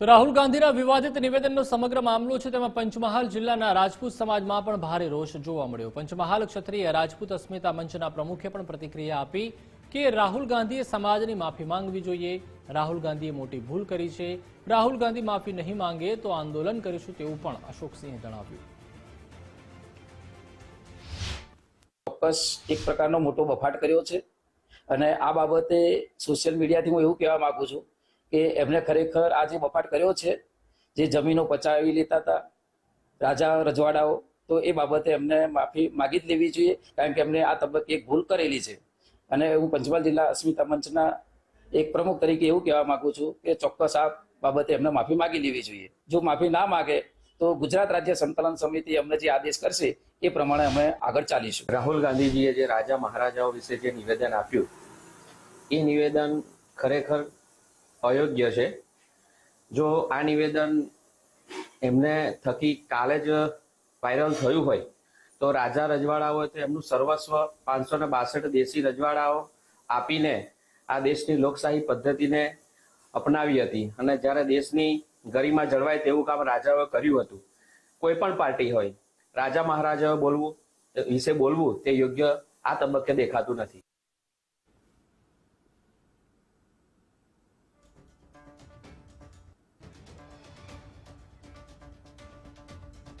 તો રાહુલ ગાંધીના વિવાદિત નિવેદનનો સમગ્ર મામલો છે તેમાં પંચમહાલ જિલ્લાના રાજપૂત સમાજમાં પણ ભારે રોષ જોવા મળ્યો. પંચમહાલ ક્ષત્રિય રાજપૂત અસ્મિતા મંચના પ્રમુખે પણ પ્રતિક્રિયા આપી કે રાહુલ ગાંધીએ સમાજની માફી માંગવી જોઈએ. રાહુલ ગાંધીએ મોટી ભૂલ કરી છે. રાહુલ ગાંધી માફી નહીં માંગે તો આંદોલન કરીશું તેવું પણ અશોકસિંહે જણાવ્યું. ચોક્કસ એક પ્રકારનો મોટો બફાટ કર્યો છે. અને આ બાબતે સોશિયલ મીડિયાથી હું એવું કહેવા માંગુ છું કે એમને ખરેખર આ જે બફાટ કર્યો છે, જે જમીનો પચાવી લેતા હતા, રાજા રજવાડાઓ, તો એ બાબતે એમને માફી માગી જ લેવી જોઈએ, કારણ કે એમને આ તબક્કે એક ભૂલ કરેલી છે. અને હું પંચમહાલ જિલ્લા અસ્મિતા મંચના એક પ્રમુખ તરીકે એવું કહેવા માગું છું કે ચોક્કસ આ બાબતે એમને માફી માગી લેવી જોઈએ. જો માફી ના માગે, તો ગુજરાત રાજ્ય સંકલન સમિતિ અમને જે આદેશ કરશે, એ પ્રમાણે અમે આગળ ચાલીશું. રાહુલ ગાંધીજીએ જે રાજા મહારાજાઓ વિશે જે નિવેદન આપ્યું, એ નિવેદન ખરેખર અયોગ્ય છે. જો આ નિવેદન એમને થકી કાલે જ વાયરલ થયું હોય, તો રાજા રજવાડાઓએ તો એમનું સર્વસ્વ પાંચસો ને બાસઠ દેશી રજવાડાઓ આપીને આ દેશની લોકશાહી પદ્ધતિને અપનાવી હતી. અને જ્યારે દેશની ગરિમા જળવાય તેવું કામ રાજાઓએ કર્યું હતું, કોઈ પણ પાર્ટી હોય, રાજા મહારાજાઓ બોલવું વિશે બોલવું તે યોગ્ય આ તબક્કે દેખાતું નથી.